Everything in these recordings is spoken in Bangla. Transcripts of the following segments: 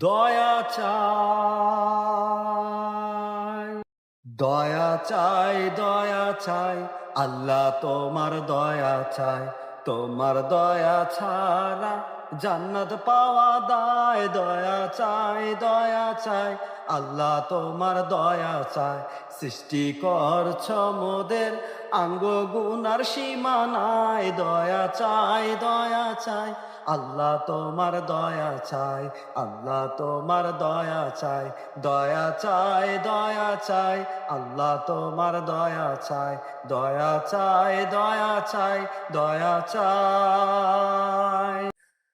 দয়া চাই দয়া চাই দয়া চাই, আল্লাহ তোমার দয়া চাই, তোমার দয়া ছাড়া জান্নাত পাওয়া দায়, দয়া চাই দয়া চাই, আল্লাহ তোমার দয়া চাই, সৃষ্টি করছ মোদের আঙ্গ গুনার সীমা নাই দয়া চাই দয়া চাই আল্লাহ তোমার দয়া চাই, আল্লাহ তোমার দয়া চাই দয়া চাই দয়া চাই, আল্লাহ তোমার দয়া চাই দয়া চাই দয়া চাই দয়া চাই।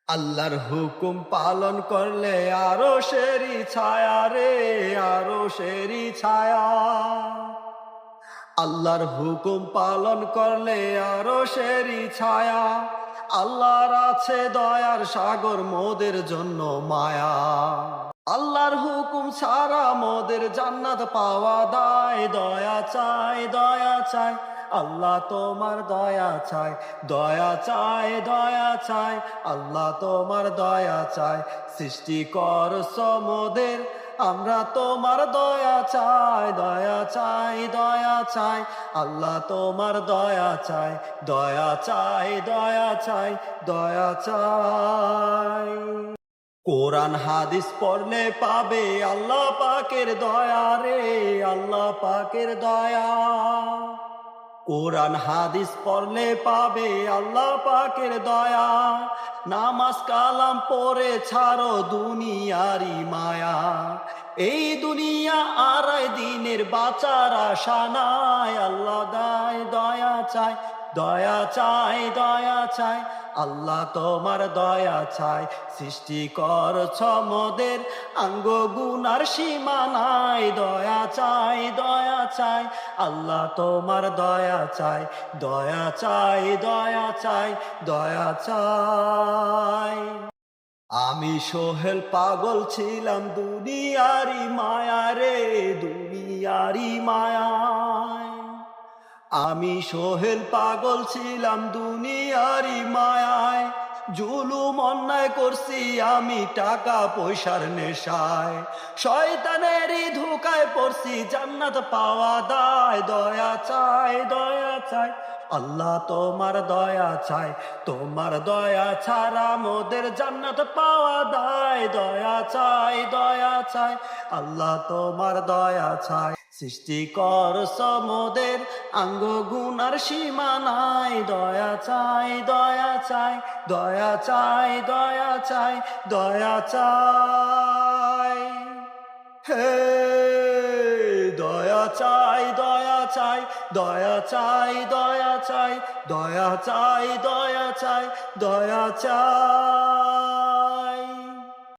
আল্লাহর হুকুম পালন করলে আরও সেরি ছায়া রে, আরও সেরি ছায়া। আল্লাহর হুকুম পালন করলে আরও সেরি ছায়া। আল্লাহর আছে দয়ার সাগর মোদের জন্য মায়া। আল্লাহর হুকুম সারা মোদের জান্নাত পাওয়া দায়। দয়া চাই দয়া চাই, আল্লাহ তোমার দয়া চাই। দয়া চাই দয়া চাই, আল্লাহ তোমার দয়া চাই। সৃষ্টি কর সমোদের আমরা তোমার দয়া চাই দয়া চাই দয়া চাই। আল্লাহ তোমার দয়া চাই দয়া চাই দয়া চাই দয়া চাই। কোরআন, হাদিস পড়লে পাবে আল্লাহ পাকের দয়া রে, আল্লাহ পাকের দয়া। কোরআন হাদিস পড়লে পাবে আল্লাহ পাকের দয়া। নামাজ কালাম পরে ছাড়ো দুনিয়ারি মায়া। এই দুনিয়া আড়াই দিনের বাঁচার আশা নাই। আল্লাহ দায়, দয়া চায় দয়া চায় দয়া চাই আল্লাহ তোমার দয়া চাই সৃষ্টি কর ছমদের আঙ্গ গুনার সীমা নাই দয়া চাই দয়া চাই, আল্লাহ তোমার দয়া চাই। দয়া চাই দয়া চাই দয়া চাই। আমি সোহেল পাগল ছিলাম দুনিয়ারি মায়া রে দুনিয়ারি মায়ায়। আমি সোহেল পাগল ছিলাম দুনিয়ারি মায়ায়। জুলুম অন্যায় করছি আমি টাকা পয়সার নেশায়। শয়তানেরই ধোকায় পড়ছি, জান্নাত পাওয়া দায়। দয়া চাই দয়া চাই, আল্লাহ তোমার দয়া চাই। তোমার দয়া ছাড়া মোদের জান্নাত পাওয়া দায়। দয়া চাই দয়া চাই, আল্লাহ তোমার দয়া চাই। সৃষ্টি কর সমদের আঙ্গ গুনার সীমা নাই দয়া চাই দয়া চাই দয়া চাই দয়া চাই দয়া চাই হে দয়া চাই দয়া চাই দয়া চাই দয়া চাই দয়া চাই দয়া চাই দয়া চাই